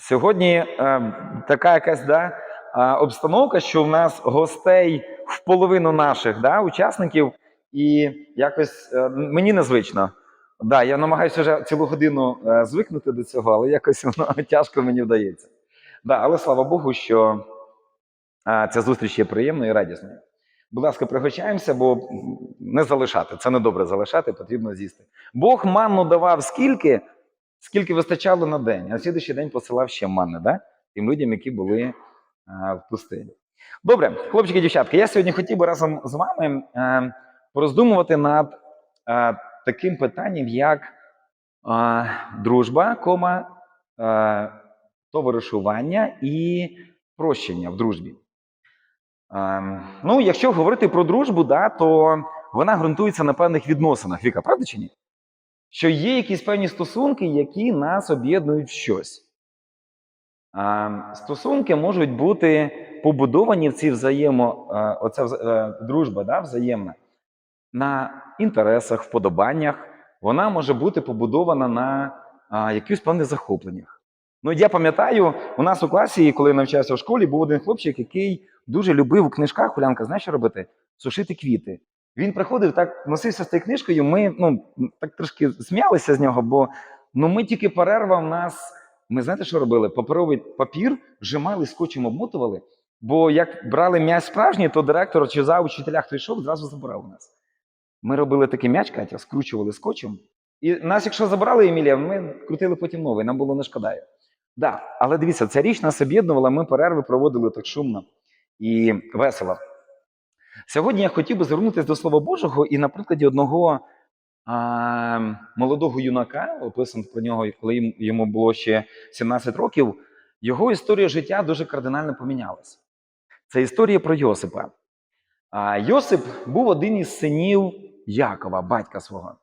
Сьогодні е, така якась да, е, обстановка, що в нас гостей в половину наших да, учасників, і якось е, мені незвично. Да, я намагаюся вже цілу годину е, звикнути до цього, але якось воно тяжко мені вдається. Да, але слава Богу, що е, ця зустріч є приємною і радісною. Будь ласка, пригощаємося, бо не залишати. Це не добре залишати, потрібно з'їсти. Бог манну давав скільки, скільки вистачало на день, а на слідуючий день посилав ще манни, да? тим людям, які були а, в пустині. Добре, хлопчики дівчатки, я сьогодні хотів би разом з вами е, пороздумувати над е, таким питанням, як е, дружба, кома, е, товаришування і прощення в дружбі. Е, ну, якщо говорити про дружбу, да, то вона ґрунтується на певних відносинах. Віка, правда чи ні? Що є якісь певні стосунки, які нас об'єднують в щось. А, стосунки можуть бути побудовані в ці взаємо, е, оця е, дружба да, взаємна на інтересах, вподобаннях. Вона може бути побудована на а, якихось певних захопленнях. Ну, я пам'ятаю, у нас у класі, коли я навчався в школі, був один хлопчик, який дуже любив у книжках, Улянка, знаєш, що робити? Сушити квіти. Він приходив, так носився з тією книжкою. Ми ну, так трошки сміялися з нього, бо ну, ми тільки перерва в нас. Ми знаєте, що робили? Паперовий папір вжимали, скотчем обмотували. Бо як брали м'яч справжній, то директор чи за учителя, хто йшов, зразу забирав у нас. Ми робили такий м'яч, Катя, скручували скотчем. І нас, якщо забрали Емілія, ми крутили потім новий, нам було не шкода. Да, але дивіться, ця річ нас об'єднувала, ми перерви проводили так шумно і весело. Сьогодні я хотів би звернутися до Слова Божого і на прикладі одного а, молодого юнака, описано про нього, коли йому- було ще 17 років, його історія життя дуже кардинально помінялася. Це історія про Йосипа. А, Йосип був один із синів Якова, батька свого.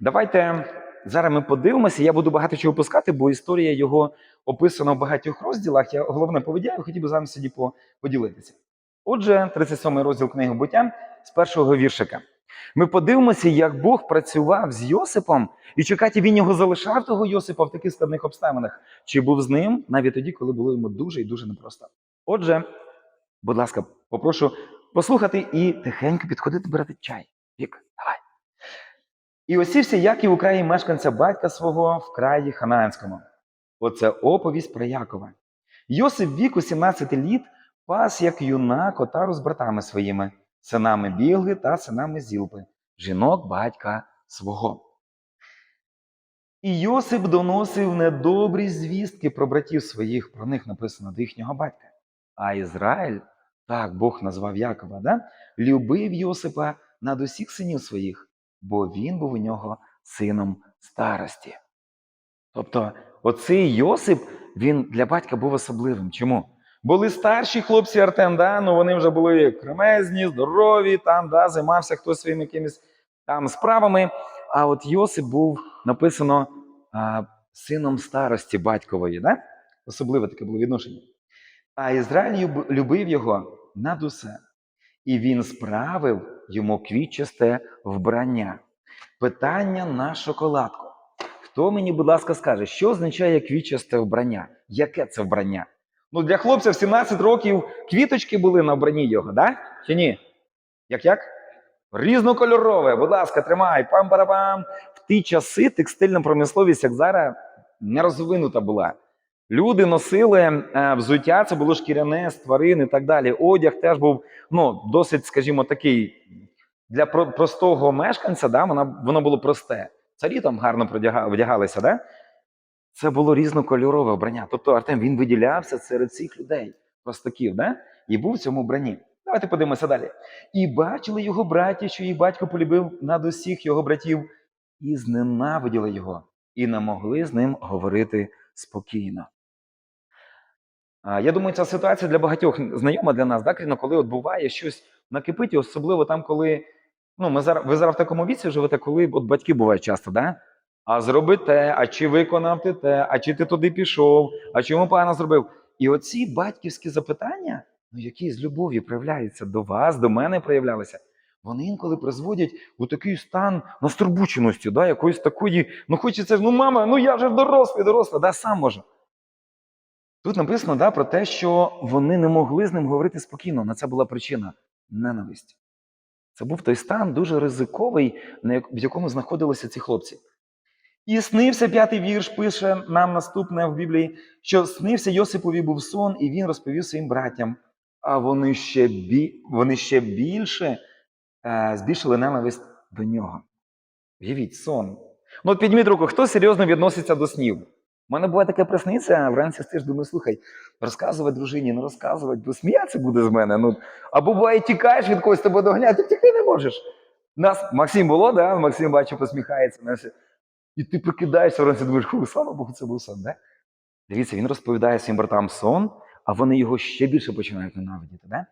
Давайте зараз ми подивимося. Я буду багато чого пускати, бо історія його описана в багатьох розділах. Я головне поведінку хотів би з вами сьогодні поділитися. Отже, 37 розділ книги буття з першого віршика. Ми подивимося, як Бог працював з Йосипом, і чекати він його залишав того Йосипа в таких складних обставинах, чи був з ним навіть тоді, коли було йому дуже і дуже непросто. Отже, будь ласка, попрошу послухати і тихенько підходити брати чай. Вік, давай. І осівся Яків у краї мешканця батька свого в краї Ханаанському. Оце оповість про Якова. Йосип віку 17 літ пас як юнак отару з братами своїми, синами Білги та синами Зілпи, жінок батька свого. І Йосип доносив недобрі звістки про братів своїх, про них написано до їхнього батька. А Ізраїль, так Бог назвав Якова, да? любив Йосипа над усіх синів своїх, бо він був у нього сином старості. Тобто, оцей Йосип, він для батька був особливим. Чому? Були старші хлопці Артем, да? ну вони вже були кремезні, здорові, там да, займався хтось своїми якимись там справами. А от Йосип був написано а, сином старості батькової. Да? Особливе таке було відношення. А Ізраїль любив його над усе. І він справив йому квітчасте вбрання. Питання на шоколадку. Хто мені, будь ласка, скаже, що означає квітчасте вбрання? Яке це вбрання? Ну, для хлопця в 17 років квіточки були на вбранні його, да? Чи ні? Як як? Різнокольорове, будь ласка, тримай, пам-парапам. В ті часи текстильна промисловість, як зараз, не розвинута була. Люди носили е, взуття, це було шкіряне з тварин і так далі. Одяг теж був ну, досить, скажімо, такий для простого мешканця, да, воно було просте. Царі там гарно вдягалися, да? Це було різнокольорове вбрання. Тобто Артем він виділявся серед цих людей, простаків, да? і був в цьому вбранні. Давайте подивимося далі. І бачили його браті, що їх батько полюбив над усіх його братів, і зненавиділи його, і не могли з ним говорити спокійно. Я думаю, ця ситуація для багатьох знайома для нас, Ріно, коли от буває щось накипить, особливо там, коли ну, ми зараз, ви зараз в такому віці живете, коли от батьки бувають часто, да? А зроби те, а чи виконав ти те, а чи ти туди пішов, а чому погано зробив? І оці батьківські запитання, ну, які з любов'ю проявляються до вас, до мене проявлялися, вони інколи призводять у такий стан настурбученості, да, якоїсь такої, ну хочеться ну мама, ну я вже дорослий, доросла, да, сам можу. Тут написано да, про те, що вони не могли з ним говорити спокійно. На це була причина ненависть. Це був той стан дуже ризиковий, в якому знаходилися ці хлопці. І снився п'ятий вірш, пише нам наступне в Біблії, що снився Йосипові був сон, і він розповів своїм братям. А вони ще, бі... вони ще більше е, збільшили ненависть до нього. Уявіть, сон. Ну, от підніміть руку, хто серйозно відноситься до снів? У мене була така присниться, а вранці стиш, думаю, слухай, розказувати дружині, не розказувати, бо сміятися буде з мене. Ну, або буває, тікаєш від когось тебе доганяти, тільки не можеш. Нас, Максим було, да? Максим бачу, посміхається. Нас, і ти прикидаєшся вранці, думаєш, ху, слава Богу, це був сон. Да? Дивіться, він розповідає своїм братам сон, а вони його ще більше починають ненавидіти. Да?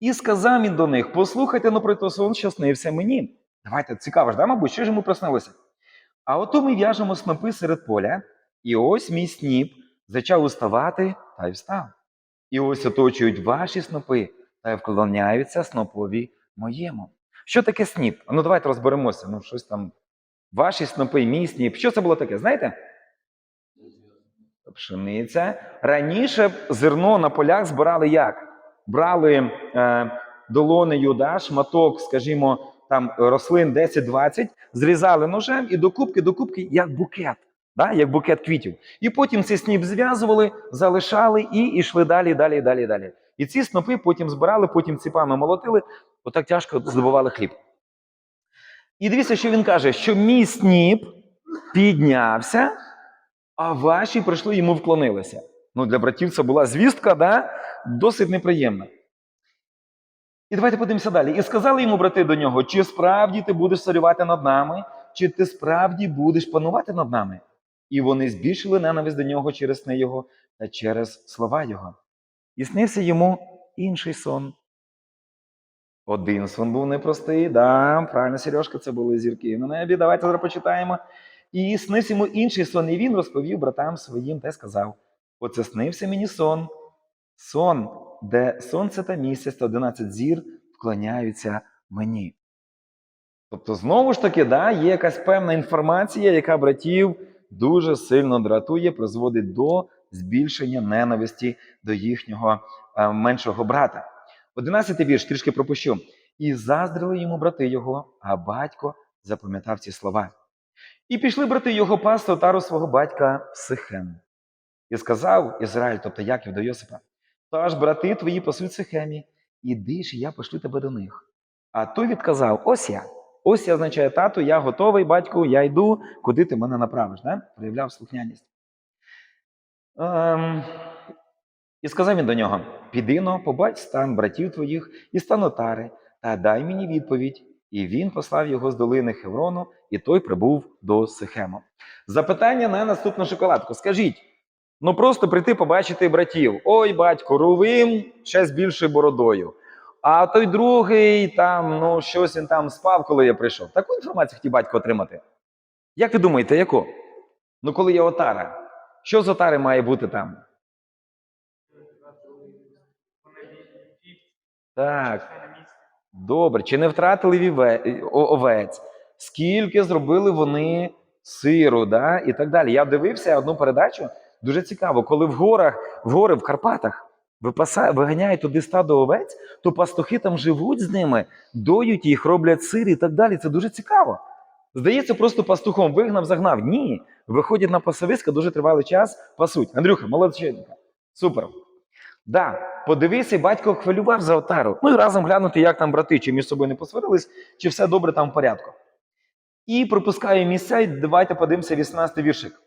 І сказав він до них: послухайте ну, про той сон, що мені. Давайте, цікаво ж, да, мабуть, що ж йому приснилося? А ото ми в'яжемо снопи серед поля, і ось мій сніп зачав уставати та й встав. І ось оточують ваші снопи та й вклоняються снопові моєму. Що таке сніп? Ну давайте розберемося. Ну, щось там. Ваші снопи, мій сніп. Що це було таке? Знаєте? Пшениця. Раніше зерно на полях збирали як? Брали е, долонею да, шматок, скажімо, там рослин 10-20, зрізали ножем і до кубки, до кубки, як букет, да, як букет квітів. І потім цей сніп зв'язували, залишали і йшли далі, далі, далі, далі. І ці снопи потім збирали, потім ціпами молотили, отак тяжко здобували хліб. І дивіться, що він каже: що мій сніп піднявся, а ваші прийшли йому вклонилися. Ну, для братів це була звістка, да? досить неприємна. І давайте подивимося далі. І сказали йому брати до нього: чи справді ти будеш царювати над нами, чи ти справді будеш панувати над нами? І вони збільшили ненависть до нього через сни його та через слова його. І снився йому інший сон. Один сон був непростий, да, правильно, Сережка, це були зірки на небі. Давайте зараз почитаємо. І снився йому інший сон, і він розповів братам своїм та сказав: Оце снився мені сон, сон, де сонце та місяць та одинадцять зір вклоняються мені. Тобто, знову ж таки, да, є якась певна інформація, яка братів дуже сильно дратує, призводить до збільшення ненависті до їхнього е, меншого брата. Одинадцятий вірш, трішки пропущу. І заздрили йому брати його, а батько запам'ятав ці слова. І пішли брати його пасти отару свого батька Сихем. І сказав Ізраїль, тобто Яків до Йосипа: Тож брати твої пасуть Сихемі, іди ж, я пошлю тебе до них. А той відказав: Ось я. Ось я означає тату, я готовий, батьку, я йду, куди ти мене направиш. Да? Проявляв слухняність. Ем... І сказав він до нього: Піди но, побач стан братів твоїх і стан отари, та дай мені відповідь. І він послав його з долини Хеврону, і той прибув до Сихему. Запитання на наступну шоколадку. Скажіть, ну просто прийти побачити братів. Ой, батько, Рувим ще з більшою бородою. А той другий там, ну, щось він там спав, коли я прийшов. Таку інформацію хотів батько отримати. Як ви думаєте, яку? Ну, коли є отара, що з отари має бути там? Так. Добре, чи не втратили віве... овець? Скільки зробили вони сиру, да? і так далі. Я дивився одну передачу, дуже цікаво, коли в горах, в гори в Карпатах виганяють туди стадо овець, то пастухи там живуть з ними, доють їх, роблять сир і так далі. Це дуже цікаво. Здається, просто пастухом вигнав, загнав. Ні. Виходять на пасовиська дуже тривалий час, пасуть. Андрюха, молодчинка. Супер. Да, подивися, батько хвилював за отару. Ну і разом глянути, як там брати, чи між собою не посварились, чи все добре там в порядку. І пропускає місця, і давайте подивимося 18 віршик.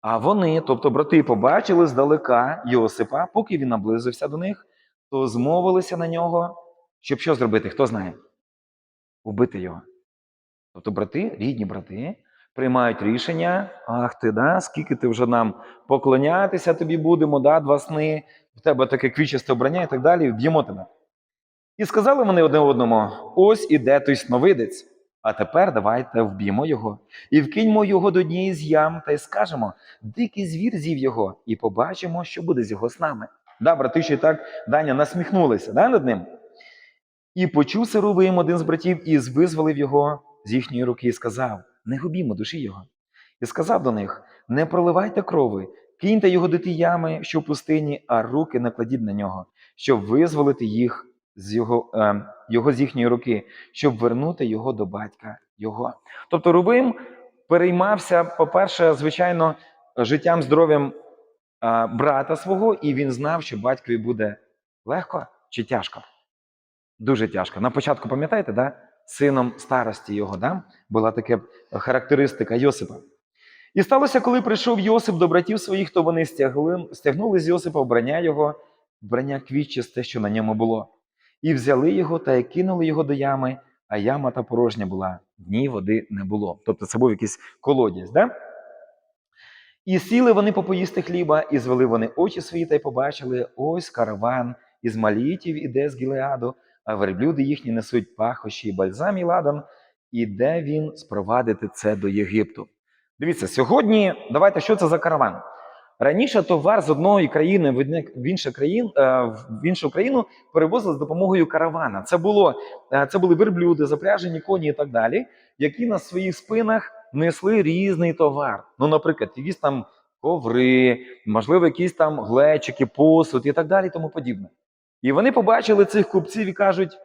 А вони, тобто брати, побачили здалека Йосипа, поки він наблизився до них, то змовилися на нього, щоб що зробити, хто знає? Убити його. Тобто брати, рідні брати, приймають рішення: ах ти, да, скільки ти вже нам поклонятися тобі будемо, да, два сни, в тебе таке квічасте обрання і так далі, вб'ємо тебе. І сказали вони одне одному: ось іде той сновидець. А тепер давайте вб'ємо його і вкиньмо його до однієї з ям та й скажемо: дикий звір з'їв його, і побачимо, що буде з його снами. Да, брати ще так Даня насміхнулися да, над ним. І почув Сирувим один з братів, і визволив його з їхньої руки, і сказав: Не губімо душі його. І сказав до них: Не проливайте крови, Киньте його до ями, що в пустині, а руки накладіть на нього, щоб визволити їх з його, е, його з їхньої руки, щоб вернути його до батька його. Тобто Рувим переймався, по-перше, звичайно, життям, здоров'ям е, брата свого, і він знав, що батькові буде легко чи тяжко. Дуже тяжко. На початку, пам'ятаєте, да? сином старості його, да? була така характеристика Йосипа. І сталося, коли прийшов Йосип до братів своїх, то вони стягли, стягнули з Йосипа вбрання його, вбрання квітчисте, що на ньому було, і взяли його та й кинули його до ями, а яма та порожня була, в ній води не було. Тобто це був якийсь колодязь. Да? І сіли вони попоїсти хліба, і звели вони очі свої та й побачили ось караван із малітів іде з Гілеаду, а верблюди їхні несуть пахощі і бальзам і ладан, і де він спровадити це до Єгипту. Дивіться, сьогодні давайте що це за караван? Раніше товар з одної країни в іншу країн, е, в іншу країну перевозили з допомогою каравана. Це було е, це були верблюди, запряжені коні і так далі, які на своїх спинах несли різний товар. Ну, наприклад, якісь там коври, можливо, якісь там глечики, посуд і так далі, тому подібне. І вони побачили цих купців і кажуть: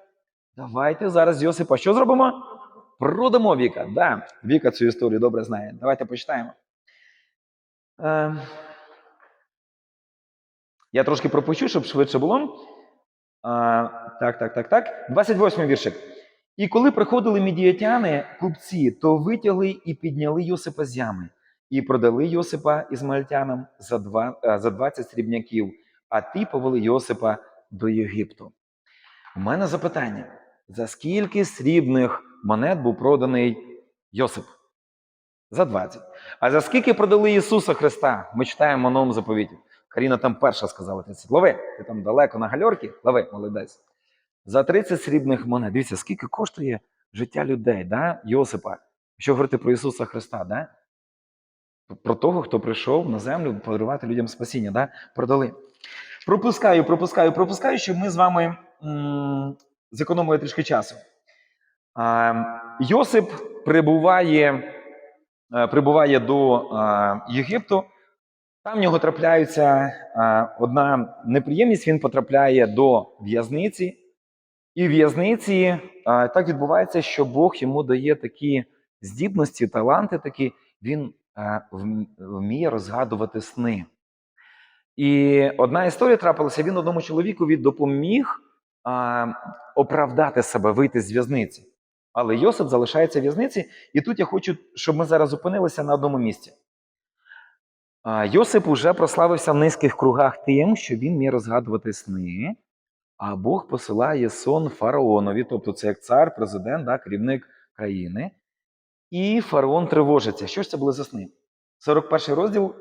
давайте зараз Йосипа, що зробимо? Продамо Віка. Да, Віка цю історію добре знає. Давайте почитаємо. Е, я трошки пропущу, щоб швидше було. А, так, так, так, так. 28 віршик. І коли приходили мідіятяни, купці, то витягли і підняли Йосипа з ями, і продали Йосипа ізмаїльтянам за, е, за 20 срібняків, а ті повели Йосипа до Єгипту. У мене запитання: за скільки срібних монет був проданий Йосип? За 20. А за скільки продали Ісуса Христа? Ми читаємо новому заповіті. Каріна там перша сказала 30. Лови, ти там далеко на гальорці, лови, молодець. За 30 срібних монет. Дивіться, скільки коштує життя людей, да? Йосипа. Що говорити про Ісуса Христа, да? Про того, хто прийшов на землю подарувати людям спасіння, да? продали. Пропускаю, пропускаю, пропускаю, щоб ми з вами м- зекономили трішки часу. А, Йосип прибуває, е, прибуває до е, Єгипту. Там в нього трапляється е, одна неприємність. Він потрапляє до в'язниці, і в в'язниці так відбувається, що Бог йому дає такі здібності, таланти. Такі він вміє розгадувати сни. І одна історія трапилася: він одному чоловікові допоміг оправдати себе, вийти з в'язниці. Але Йосип залишається в в'язниці, і тут я хочу, щоб ми зараз зупинилися на одному місці. Йосип уже прославився в низьких кругах тим, що він міг розгадувати сни, а Бог посилає сон фараонові, тобто це як цар, президент, да, керівник країни. І фараон тривожиться. Що ж це були за сни? 41 розділ.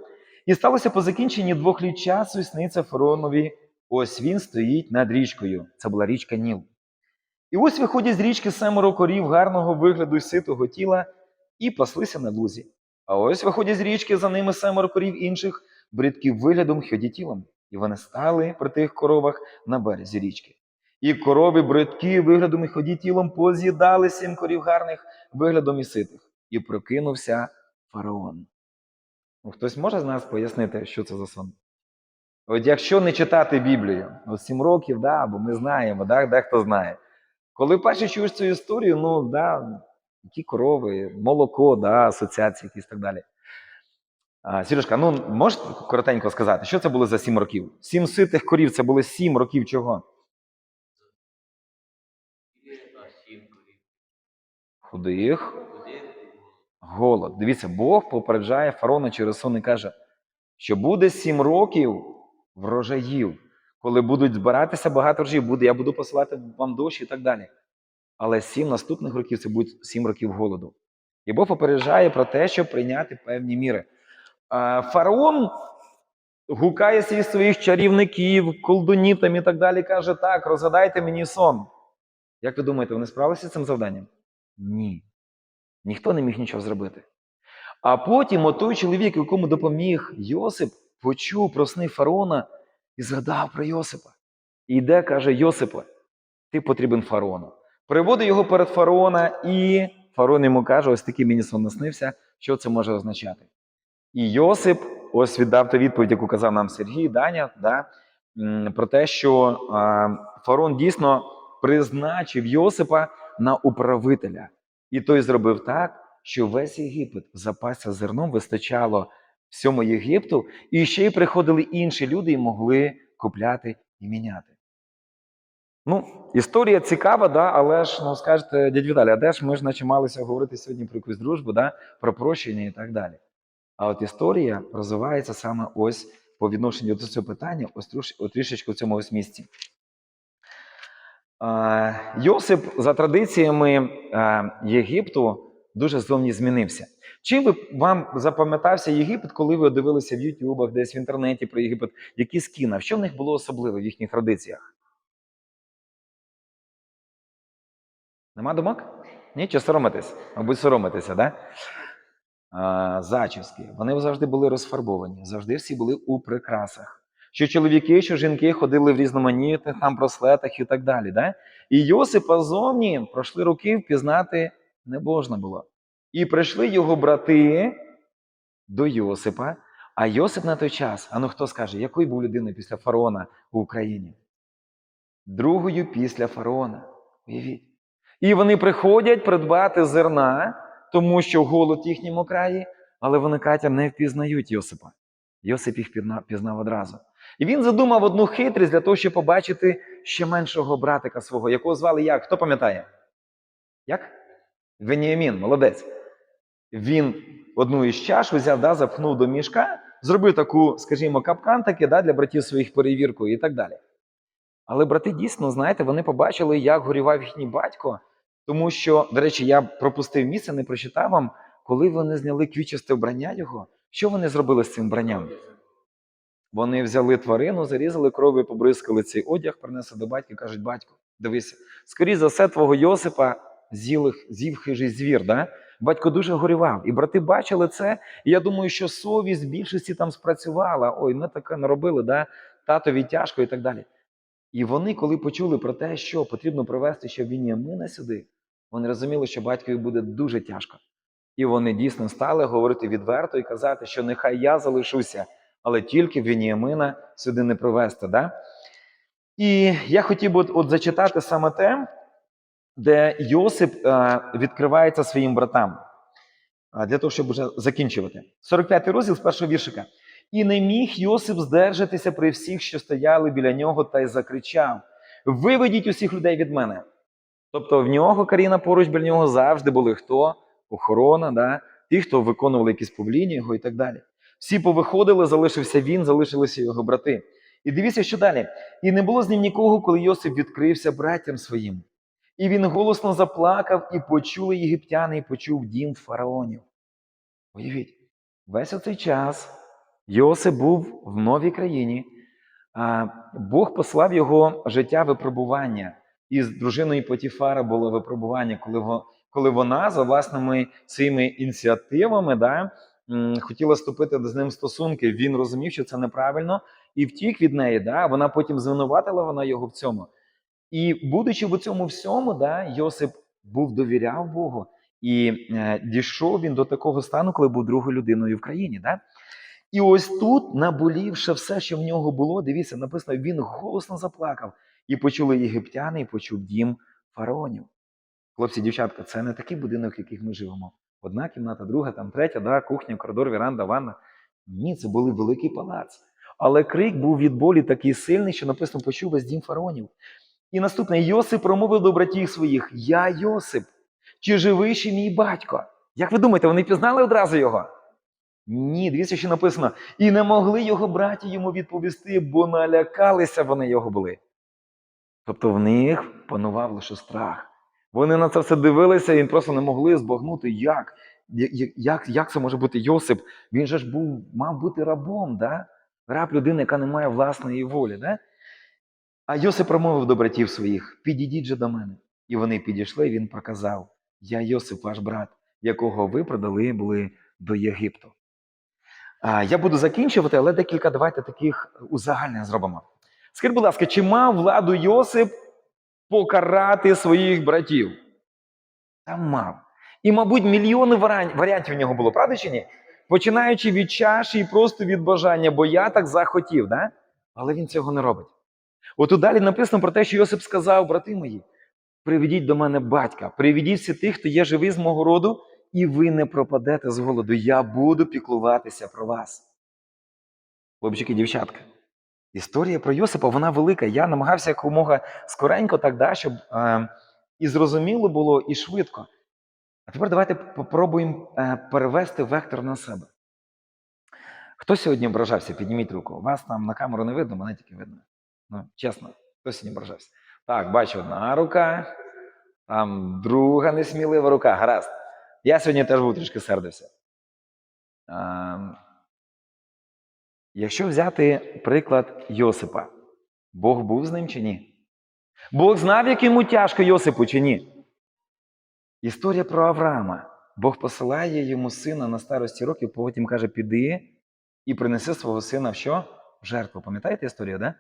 І сталося по закінченні двох літ часу, і сниться фараонові. Ось він стоїть над річкою. Це була річка Ніл. І ось виходять з річки семеро корів гарного вигляду й ситого тіла і паслися на лузі. А ось виходять з річки за ними семеро корів інших, бридків виглядом ході тілом. І вони стали при тих коровах на березі річки. І корови бридкі виглядом і ході тілом поз'їдали сім корів гарних виглядом і ситих. І прокинувся фараон. Ну, Хтось може з нас пояснити, що це за сон? От якщо не читати Біблію, от сім років, да, бо ми знаємо, да, дехто знає. Коли перше чуєш цю історію, ну да, які корови, молоко, да, асоціації якісь так далі. А, ну можеш коротенько сказати, що це було за сім років? Сім ситих корів це були сім років чого? Худих, голод. Дивіться, Бог попереджає фараона через сон і каже, що буде сім років врожаїв, коли будуть збиратися багато врожаїв, буде, я буду посилати вам дощ і так далі. Але сім наступних років це будуть сім років голоду. І Бог попереджає про те, щоб прийняти певні міри. Фараон гукає всіх своїх чарівників, колдунів там і так далі, каже: так, розгадайте мені сон. Як ви думаєте, вони справилися з цим завданням? Ні. Ніхто не міг нічого зробити. А потім отой чоловік, якому допоміг Йосип, почув про сни фараона згадав про Йосипа. І йде, каже: Йосипе, ти потрібен фараону. Приводить його перед фараона, і фараон йому каже: ось такий мені сон наснився, що це може означати. І Йосип ось віддав ту відповідь, яку казав нам Сергій Даня, да, про те, що фараон дійсно призначив Йосипа на управителя. І той зробив так, що весь Єгипет запасся зерном, вистачало всьому Єгипту, і ще й приходили інші люди і могли купляти і міняти. Ну, історія цікава, да, але ж, ну скажете, дядь Віталій, а де ж ми ж наче малися говорити сьогодні про якусь дружбу, да, про прощення і так далі. А от історія розвивається саме ось по відношенню до цього питання, ось трішечки в цьому ось місці. Йосип за традиціями а, Єгипту дуже зовні змінився. Чим ви вам запам'ятався Єгипет, коли ви дивилися в Ютубах, десь в інтернеті про Єгипет, які скіна? Що в них було особливе в їхніх традиціях? Нема думок? Ні, чи соромитесь? Мабуть, соромитеся, да? А, зачіски. Вони завжди були розфарбовані, завжди всі були у прикрасах. Що чоловіки, що жінки ходили в різноманітних там браслетах і так далі. Да? І Йосипа зовні пройшли роки впізнати не можна було. І прийшли його брати до Йосипа. А Йосип на той час, а ну хто скаже, якою був людиною після фараона в Україні? Другою після фараона. Уявіть. І вони приходять придбати зерна, тому що голод в їхньому краї, але вони Катя не впізнають Йосипа. Йосип їх пізнав одразу. І він задумав одну хитрість для того, щоб побачити ще меншого братика свого, якого звали як? Хто пам'ятає? Як? Веніамін, молодець. Він одну із чаш взяв, да, запхнув до мішка, зробив таку, скажімо, капкан таки, да, для братів своїх перевірку і так далі. Але брати дійсно, знаєте, вони побачили, як горював їхній батько, тому що, до речі, я пропустив місце, не прочитав вам, коли вони зняли квітчасте вбрання його, що вони зробили з цим вбранням? Вони взяли тварину, зарізали кров'ю, побризкали цей одяг, принесли до батька і кажуть: батько, дивися, скоріше за все, твого Йосипа з'їв, з'їв хижий звір. Да? Батько дуже горював. І брати бачили це. І я думаю, що совість більшості там спрацювала. Ой, ми таке наробили, да? татові тяжко і так далі. І вони, коли почули про те, що потрібно привезти ще Вініамина сюди, вони розуміли, що батькові буде дуже тяжко. І вони дійсно стали говорити відверто і казати, що нехай я залишуся, але тільки Веніамина сюди не привезти. Да? І я хотів би от зачитати саме те, де Йосип е, відкривається своїм братам, для того, щоб вже закінчувати. 45 розділ з першого віршика. І не міг Йосип здержатися при всіх, що стояли біля нього, та й закричав: Виведіть усіх людей від мене. Тобто в нього Каріна поруч біля нього завжди були хто? Охорона, да? ті, хто виконували якісь повління його і так далі. Всі повиходили, залишився він, залишилися його брати. І дивіться, що далі. І не було з ним нікого, коли Йосип відкрився братям своїм. І він голосно заплакав, і почули єгиптяни, і почув дім фараонів. Уявіть, весь оцей час Йосип був в новій країні, а Бог послав його життя випробування. І з дружиною Потіфара було випробування, коли, вона за власними своїми ініціативами да, хотіла вступити з ним в стосунки. Він розумів, що це неправильно, і втік від неї. Да, вона потім звинуватила вона його в цьому. І будучи в цьому всьому, да, Йосип був довіряв Богу, і е, дійшов він до такого стану, коли був другою людиною в країні. Да? І ось тут, наболівши все, що в нього було, дивіться, написано, він голосно заплакав. І почули єгиптяни, і почув дім фараонів. Хлопці, дівчатка, це не такий будинок, в яких ми живемо. Одна кімната, друга, там третя, да, кухня, коридор, віранда, ванна. Ні, це були великий палац. Але крик був від болі такий сильний, що написано, почув весь дім фараонів. І наступне Йосип промовив до братів своїх: Я Йосип, чи живий ще мій батько? Як ви думаєте, вони пізнали одразу його? Ні, дивіться, що написано. І не могли його браті йому відповісти, бо налякалися вони його були. Тобто в них панував лише страх. Вони на це все дивилися і просто не могли збагнути, як, як, як, це може бути Йосип. Він же ж був, мав бути рабом, да? раб людини, яка не має власної волі. Да? А Йосип промовив до братів своїх: підійдіть же до мене. І вони підійшли, і він проказав: Я Йосип, ваш брат, якого ви продали були до Єгипту. Я буду закінчувати, але декілька давайте таких узагальнень зробимо. Скажіть, будь ласка, чи мав владу Йосип покарати своїх братів? Та мав. І, мабуть, мільйони варіантів в нього було, правда чи ні? Починаючи від чаші і просто від бажання, бо я так захотів, да? але він цього не робить. От далі написано про те, що Йосип сказав, брати мої, приведіть до мене батька, приведіть всі тих, хто є живий з мого роду, і ви не пропадете з голоду. Я буду піклуватися про вас. Хлопчики, дівчатка. Історія про Йосипа, вона велика. Я намагався якомога скоренько так, да, щоб е, і зрозуміло було, і швидко. А тепер давайте попробуємо е, перевести вектор на себе. Хто сьогодні ображався? Підніміть руку. Вас там на камеру не видно, мене тільки видно. Ну, чесно, хто сьогодні ображався? Так, бачу одна рука, там друга несмілива рука. Гаразд. Я сьогодні теж був трішки сердився. Ем, Якщо взяти приклад Йосипа, Бог був з ним чи ні? Бог знав, як йому тяжко Йосипу чи ні? Історія про Авраама. Бог посилає йому сина на старості років, потім каже: піди і принеси свого сина в що? В жертву. Пам'ятаєте історію, да?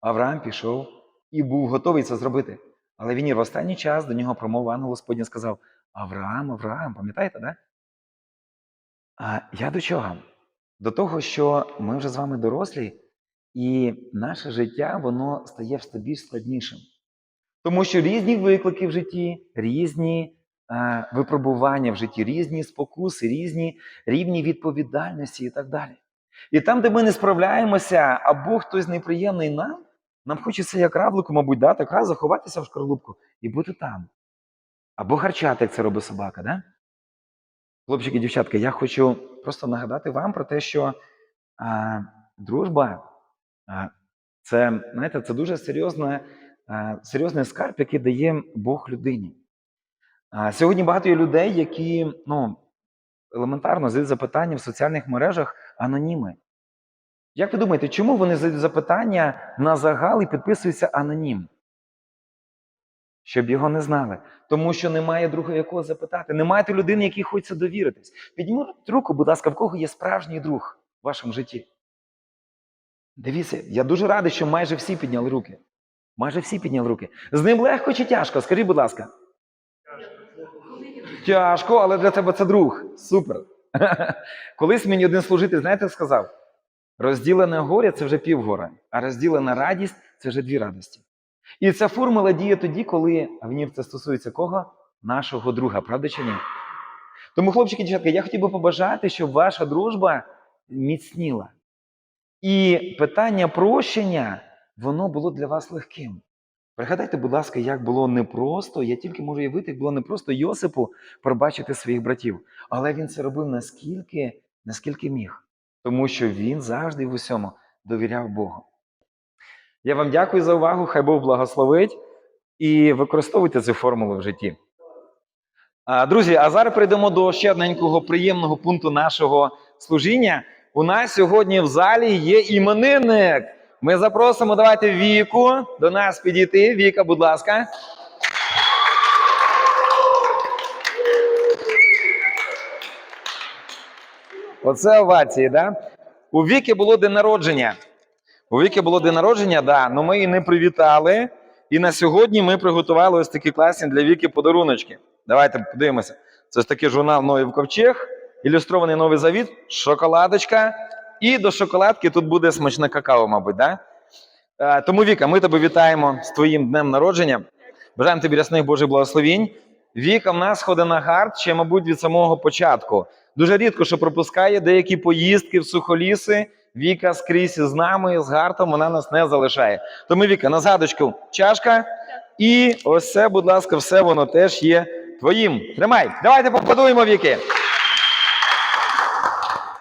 Авраам пішов і був готовий це зробити. Але він і в останній час до нього промовив ангел Господній сказав: Авраам, Авраам, пам'ятаєте, да? А я до чого? До того, що ми вже з вами дорослі, і наше життя воно стає все більш складнішим. Тому що різні виклики в житті, різні е, випробування в житті, різні спокуси, різні рівні відповідальності і так далі. І там, де ми не справляємося, або хтось неприємний нам, нам хочеться як равлику, мабуть, да, так раз заховатися в шкарлупку і бути там. Або гарчати, як це робить собака, да? Хлопчики, дівчатка, я хочу просто нагадати вам про те, що а, дружба а, це, знаєте, це дуже серйозна, а, серйозний скарб, який дає Бог людині. А, сьогодні багато є людей, які ну, елементарно задають запитання в соціальних мережах аноніми. Як ви думаєте, чому вони задають запитання на загал і підписуються анонім? Щоб його не знали. Тому що немає друга якого запитати. Немає людини, якій хочеться довіритись. Підніміть руку, будь ласка, в кого є справжній друг в вашому житті? Дивіться, я дуже радий, що майже всі підняли руки. Майже всі підняли руки. З ним легко чи тяжко? Скажіть, будь ласка. Тяжко, але для тебе це друг. Супер. Колись мені один служитель, знаєте, сказав: розділене горе це вже півгора, а розділена радість це вже дві радості. І ця формула діє тоді, коли а в ній це стосується кого? Нашого друга, правда чи ні? Тому, хлопчики, дівчатки, я хотів би побажати, щоб ваша дружба міцніла. І питання прощення, воно було для вас легким. Пригадайте, будь ласка, як було непросто, я тільки можу уявити, як було непросто Йосипу пробачити своїх братів. Але він це робив наскільки, наскільки міг. Тому що він завжди в усьому довіряв Богу. Я вам дякую за увагу, хай Бог благословить і використовуйте цю формулу в житті. Друзі, а зараз перейдемо до ще одненького приємного пункту нашого служіння. У нас сьогодні в залі є іменинник. Ми запросимо, давайте Віку до нас підійти. Віка, будь ласка. Оце овації, да? У Віки було день народження. У Віки було день народження, да, але ми її не привітали. І на сьогодні ми приготували ось такі класні для Віки подаруночки. Давайте подивимося. Це ось такий журнал Ноїв Ковчег, ілюстрований новий завіт, шоколадочка. І до шоколадки тут буде смачне какао, мабуть. Да? Е, Тому, Віка, ми тебе вітаємо з твоїм днем народження. Бажаємо тобі рясних Божих благословінь. Віка в нас ходить на гард ще, мабуть, від самого початку. Дуже рідко, що пропускає деякі поїздки в сухоліси. Віка скрізь з нами, з гартом, вона нас не залишає. Тому, Віка, на згадочку чашка. І ось це, будь ласка, все воно теж є твоїм. Тримай. Давайте поаплодуємо, Віки.